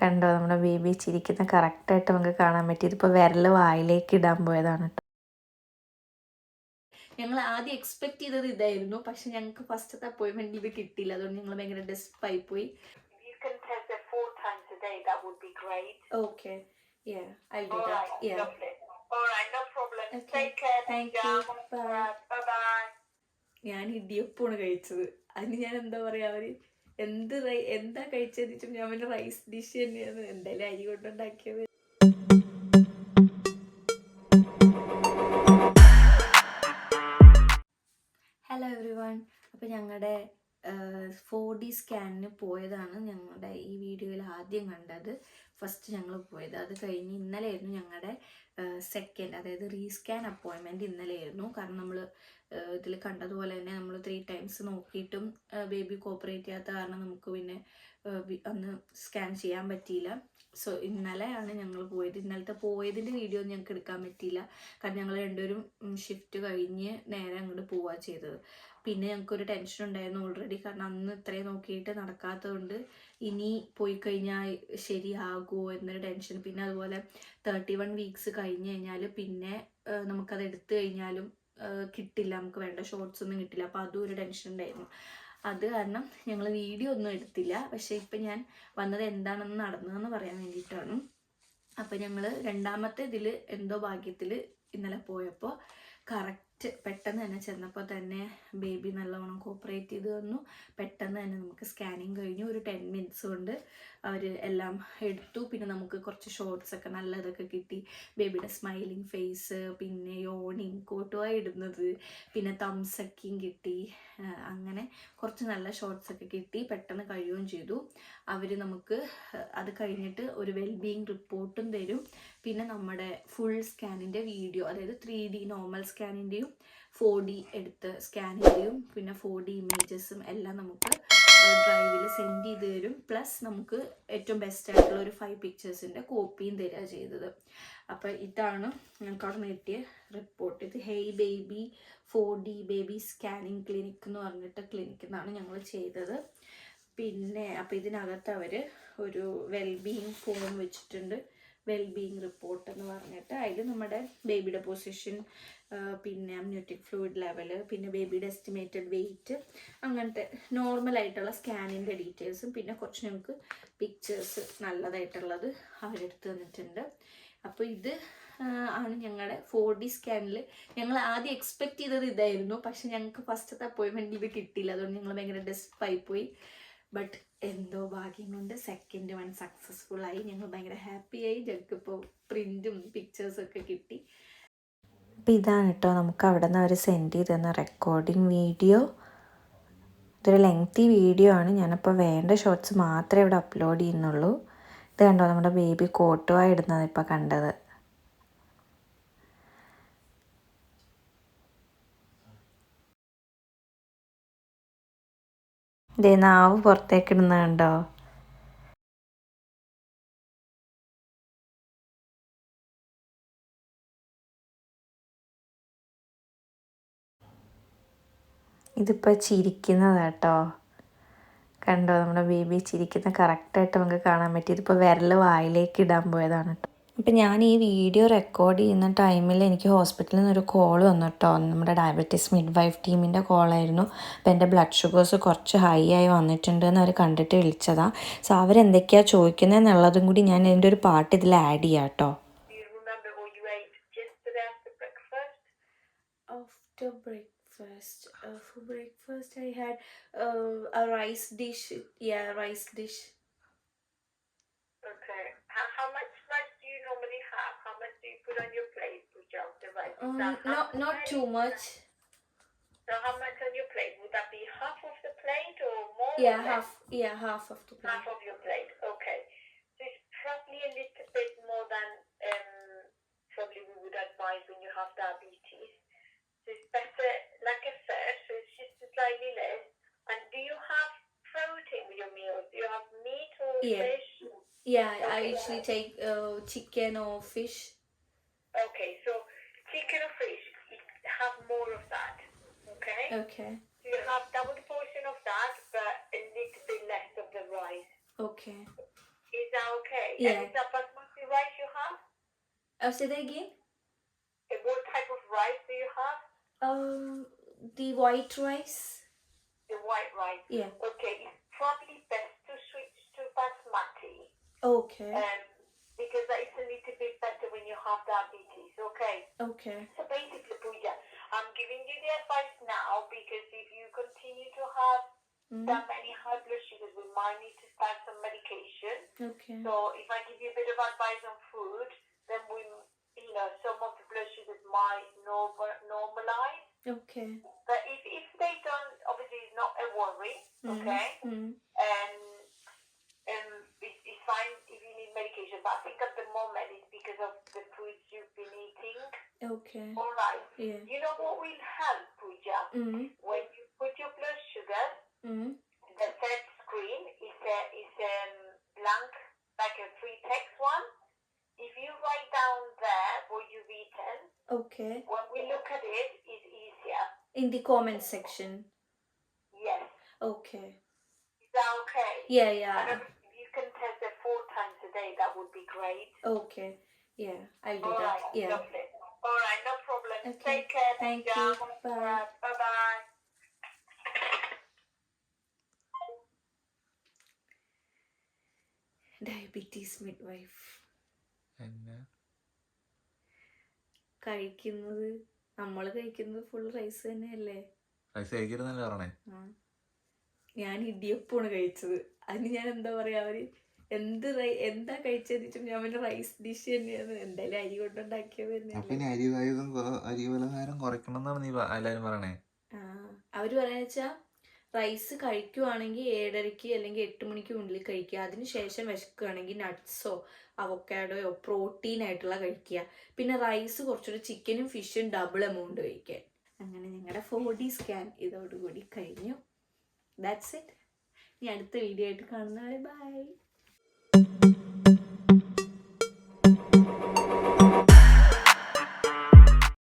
കണ്ടോ നമ്മുടെ ബേബി ചിരിക്കുന്ന കറക്റ്റായിട്ട് നമുക്ക് കാണാൻ പറ്റി ഇതിപ്പോൾ വിരൽ വായിലേക്ക് ഇടാൻ പോയതാണ് കേട്ടോ ഞങ്ങൾ ആദ്യം എക്സ്പെക്ട് ചെയ്തത് ഇതായിരുന്നു പക്ഷെ ഞങ്ങൾക്ക് ഫസ്റ്റത്തെ അപ്പോയിൻമെന്റ് ഇത് കിട്ടിയില്ല അതുകൊണ്ട് ഞങ്ങൾ ഭയങ്കര ഡെസ്പായി പോയി You can test it four times a day. That would be great. Okay I do All right, that yeah lovely. All right, no problem. Okay. Take care. Thank you. Bye. Bye bye. ഞാൻ ഇടിയപ്പമാണ് കഴിച്ചത് അതിന് ഞാൻ എന്താ പറയാ അവർ എന്ത് എന്താ കഴിച്ചതെന്ന് വെച്ചാൽ ഞാൻ പിന്നെ റൈസ് ഡിഷ് തന്നെയാണ്. എന്തായാലും അരി കൊണ്ടുണ്ടാക്കിയത്. ഹലോ എവറി വൺ അപ്പോൾ ഞങ്ങളുടെ ഫോർ ഡി സ്കാനിന് പോയതാണ് ഞങ്ങളുടെ ഈ വീഡിയോയിൽ ആദ്യം കണ്ടത്. ഫസ്റ്റ് ഞങ്ങൾ പോയത്. അത് കഴിഞ്ഞ് ഇന്നലെയായിരുന്നു ഞങ്ങളുടെ സെക്കൻഡ് അതായത് റീസ്കാൻ അപ്പോയിൻമെന്റ് ഇന്നലെയായിരുന്നു. കാരണം നമ്മൾ ഇതിൽ കണ്ടതുപോലെ തന്നെ നമ്മൾ ത്രീ ടൈംസ് നോക്കിയിട്ടും ബേബി കോപ്പറേറ്റ് ചെയ്യാത്ത കാരണം നമുക്ക് പിന്നെ അന്ന് സ്കാൻ ചെയ്യാൻ പറ്റിയില്ല. സോ ഇന്നലെയാണ് ഞങ്ങൾ പോയത്. ഇന്നലത്തെ പോയതിന്റെ വീഡിയോ ഞങ്ങൾക്ക് എടുക്കാൻ പറ്റിയില്ല. കാരണം ഞങ്ങൾ രണ്ടുപേരും ഷിഫ്റ്റ് കഴിഞ്ഞ് നേരെ അങ്ങോട്ട് പോവുക ചെയ്തത്. പിന്നെ ഞങ്ങൾക്കൊരു ടെൻഷൻ ഉണ്ടായിരുന്നു ഓൾറെഡി കാരണം അന്ന് ഇത്രയും നോക്കിയിട്ട് നടക്കാത്തതുകൊണ്ട് ഇനി പോയി കഴിഞ്ഞാൽ ശരിയാകുമോ എന്നൊരു ടെൻഷൻ പിന്നെ അതുപോലെ തേർട്ടി വൺ വീക്സ് കഴിഞ്ഞ് കഴിഞ്ഞാൽ പിന്നെ നമുക്കത് എടുത്തു കഴിഞ്ഞാലും കിട്ടില്ല. നമുക്ക് വേണ്ട ഷോർട്സ് ഒന്നും കിട്ടില്ല. അപ്പോൾ അതും ഒരു ടെൻഷൻ ഉണ്ടായിരുന്നു. അത് കാരണം ഞങ്ങൾ വീഡിയോ ഒന്നും എടുത്തില്ല. പക്ഷേ ഇപ്പം ഞാൻ വന്നത് എന്താണെന്ന് നടന്നതെന്ന് പറയാൻ വേണ്ടിയിട്ടാണ്. അപ്പം ഞങ്ങൾ രണ്ടാമത്തെ ഇതിൽ എന്തോ ഭാഗ്യത്തിൽ ഇന്നലെ പോയപ്പോൾ കറക്റ്റ് പെട്ടെന്ന് തന്നെ ചെന്നപ്പോൾ തന്നെ ബേബി നല്ലവണ്ണം കോപ്പറേറ്റ് ചെയ്ത് തന്നു. പെട്ടെന്ന് തന്നെ നമുക്ക് സ്കാനിങ് കഴിഞ്ഞു. ഒരു ടെൻ മിനിറ്റ്സ് കൊണ്ട് അവർ എല്ലാം എടുത്തു. പിന്നെ നമുക്ക് കുറച്ച് ഷോർട്സ് ഒക്കെ നല്ലതൊക്കെ കിട്ടി. ബേബിയുടെ സ്മൈലിംഗ് ഫേസ് പിന്നെ യോണിങ് കോട്ടുവായി ഇടുന്നത്. പിന്നെ തംസക്കിയും കിട്ടി. അങ്ങനെ കുറച്ച് നല്ല ഷോർട്സ് ഒക്കെ കിട്ടി. പെട്ടെന്ന് കഴിയുകയും ചെയ്തു. അവർ നമുക്ക് അത് കഴിഞ്ഞിട്ട് ഒരു വെൽബീയിങ് റിപ്പോർട്ടും തരും. പിന്നെ നമ്മുടെ ഫുൾ സ്കാനിന്റെ വീഡിയോ അതായത് ത്രീ ഡി നോർമൽ സ്കാനിന്റെയും ഫോർ ഡി എടുത്ത് സ്കാനിന്റെയും പിന്നെ ഫോർ ഡി ഇമേജസും എല്ലാം നമുക്ക് ഡ്രൈവിൽ സെൻഡ് ചെയ്ത് തരും. പ്ലസ് നമുക്ക് ഏറ്റവും ബെസ്റ്റ് ആയിട്ടുള്ള ഒരു ഫൈവ് പിക്ചേഴ്സിന്റെ കോപ്പിയും തരിക ചെയ്തത്. അപ്പോൾ ഇതാണ് ഞങ്ങൾക്ക് അവിടെ നിന്ന് റിപ്പോർട്ട് ഇത് hey baby four D baby scanning clinic എന്ന് പറഞ്ഞിട്ട് ക്ലിനിക്കിൽ നിന്നാണ് ഞങ്ങൾ ചെയ്തത്. പിന്നെ അപ്പോൾ ഇതിനകത്ത് അവർ ഒരു വെൽബീയിങ് ഫോം വെച്ചിട്ടുണ്ട്. വെൽബീയിങ് റിപ്പോർട്ട് എന്ന് പറഞ്ഞിട്ട് അതിൽ നമ്മുടെ ബേബിയുടെ പൊസിഷൻ പിന്നെ അമ്യൂട്ടിക് ഫ്ലൂയിഡ് ലെവൽ പിന്നെ ബേബിയുടെ എസ്റ്റിമേറ്റഡ് വെയിറ്റ് അങ്ങനത്തെ നോർമൽ ആയിട്ടുള്ള സ്കാനിന്റെ ഡീറ്റെയിൽസും പിന്നെ കുറച്ച് നമുക്ക് പിക്ചേഴ്സ് നല്ലതായിട്ടുള്ളത് അവരെടുത്ത് തന്നിട്ടുണ്ട്. അപ്പോൾ ഇത് ആണ് ഞങ്ങളുടെ ഫോർ ഡി സ്കാനിൽ ഞങ്ങൾ ആദ്യം എക്സ്പെക്ട് ചെയ്തത് ഇതായിരുന്നു. പക്ഷെ ഞങ്ങൾക്ക് ഫസ്റ്റത്തെ അപ്പോയിൻമെന്റ് ഇത് കിട്ടിയില്ല. അതുകൊണ്ട് ഞങ്ങൾ ഭയങ്കര ഡെസ്പായി പോയി. ബട്ട് എന്തോ ഭാഗ്യം കൊണ്ട് സെക്കൻഡ് വൺ സക്സസ്ഫുൾ ആയി. ഞങ്ങൾ ഭയങ്കര ഹാപ്പിയായി ഞങ്ങൾക്ക് ഇപ്പോൾ പ്രിന്റും പിക്ചേഴ്സും ഒക്കെ കിട്ടി. അപ്പോൾ ഇതാണ് കേട്ടോ നമുക്ക് അവിടെ നിന്ന് അവർ സെൻഡ് ചെയ്ത് തന്ന റെക്കോർഡിങ് വീഡിയോ ഇതൊരു ലെങ്തി വീഡിയോ ആണ്. ഞാനപ്പോൾ വേണ്ട ഷോർട്സ് മാത്രമേ ഇവിടെ അപ്ലോഡ് ചെയ്യുന്നുള്ളൂ. ഇത് കണ്ടോ? നമ്മുടെ ബേബി കോട്ടുവായി ഇടുന്നത് ഇപ്പോൾ കണ്ടത്. ദേ നാവ് പുറത്തേക്ക് ഇടുന്നുണ്ടോ ഇതിപ്പോൾ ചിരിക്കുന്നതാട്ടോ കണ്ടോ നമ്മുടെ ബേബി ചിരിക്കുന്ന കറക്റ്റായിട്ട് നമുക്ക് കാണാൻ പറ്റി. ഇതിപ്പോൾ വിരൽ വായിലേക്ക് ഇടാൻ പോയതാണ് കേട്ടോ അപ്പം ഞാൻ ഈ വീഡിയോ റെക്കോർഡ് ചെയ്യുന്ന ടൈമിൽ എനിക്ക് ഹോസ്പിറ്റലിൽ നിന്നൊരു കോൾ വന്നു കേട്ടോ നമ്മുടെ ഡയബറ്റീസ് മിഡ് വൈഫ് ടീമിന്റെ കോളായിരുന്നു അപ്പോൾ എന്റെ ബ്ലഡ് ഷുഗേഴ്സ് കുറച്ച് ഹൈ ആയി വന്നിട്ടുണ്ട് എന്ന് അവർ കണ്ടിട്ട് വിളിച്ചതാണ് സോ അവരെന്തൊക്കെയാണ് ചോദിക്കുന്നതെന്നുള്ളതും കൂടി ഞാൻ എന്റെ ഒരു പാട്ട് ഇതിൽ ആഡ് ചെയ്യാം കേട്ടോ had after breakfast? After breakfast, uh, for breakfast I had uh, a rice dish. Yeah, rice dish. Put on your plate, Pooja, of the rice? Um, not not too much. So how much on your plate? Would that be half of the plate or more? Yeah, half. Yeah, half of the plate. Half of your plate. Okay. So it's probably a little bit more than um, probably we would advise when you have diabetes. So it's better, like I said, so it's just slightly less. And do you have protein with your meals? Do you have meat or Yeah. fish? Yeah, I usually take uh, chicken or fish. Okay, so chicken or fish, have more of that. Okay? Okay. You have double the portion of that, but a little bit less of the rice. Okay. Is that okay? Yeah. And is that basmati rice you have? Uh, say that again. And what type of rice do you have? Um, the white rice. The white rice. Yeah. Okay, it's probably best to switch to basmati. Okay. Um, because that is a little bit you have diabetes. Okay. Okay. So basically, Pooja, I'm giving you the advice now because if you continue to have Mm, that many high blood sugars, we might need to start some medication. Okay. So if I give you a bit of advice on food, then we, you know, some of the blood sugars might normal, normalize. Okay. But if, if they don't, obviously it's not a worry, Mm, okay? mm, And um, it, it's fine if you need medication. But I think moment it's because of the foods you've been eating. Okay. All right. Yeah. You know what will help, Pooja? Mm, When you put your blood sugar, mm, the third screen is a is a blank, like a free text one. If you write down there what you've eaten, okay. when we look at it, it's easier. In the comment section. Yes. Okay. Is that okay? Yeah, yeah. you can test day, that would be great. Okay. Yeah, I'll do All that. right. Yeah. Lovely. All right. No problem. Okay. Take care. Thank you. Bye. Bye bye. Diabetes midwife കഴിക്കുന്നത് നമ്മൾ കഴിക്കുന്നത് full rice തന്നെയല്ലേ rice കഴിക്കരുതെന്നല്ലേ പറഞ്ഞേ. ഞാൻ ഇടിയപ്പമാണ് കഴിച്ചത് അതിന് ഞാൻ എന്താ പറയാ അവർ എന്ത് എന്താ കഴിച്ചത് ഞാൻ പിന്നെ റൈസ് ഡിഷ് തന്നെയാണ്. എന്തായാലും അരി കൊണ്ടുണ്ടാക്കിയത് തന്നെയല്ലേ അരി അരി പലഹാരം കുറയ്ക്കണം എന്നാണ് നീ എല്ലാരും പറയണേ. അവർ പറയാന്ന് വെച്ചാ റൈസ് കഴിക്കുവാണെങ്കിൽ ഏഴരയ്ക്ക് അല്ലെങ്കിൽ എട്ട് മണിക്ക് മുന്നിൽ കഴിക്കുക. അതിനുശേഷം വിശക്കുകയാണെങ്കിൽ നട്ട്സോ അവക്കാഡോയോ പ്രോട്ടീൻ ആയിട്ടുള്ള കഴിക്കുക. പിന്നെ റൈസ് കുറച്ചുകൂടി ചിക്കനും ഫിഷും ഡബിൾ എമൗണ്ട് കഴിക്കാൻ അങ്ങനെ ഞങ്ങളുടെ ഫോർ ഡി സ്കാൻ ഇതോടുകൂടി കഴിഞ്ഞു. ദാറ്റ്സ് ഇറ്റ് ഇനി അടുത്ത വീഡിയോ ആയിട്ട് കാണുന്നവരെ ബൈ thank you.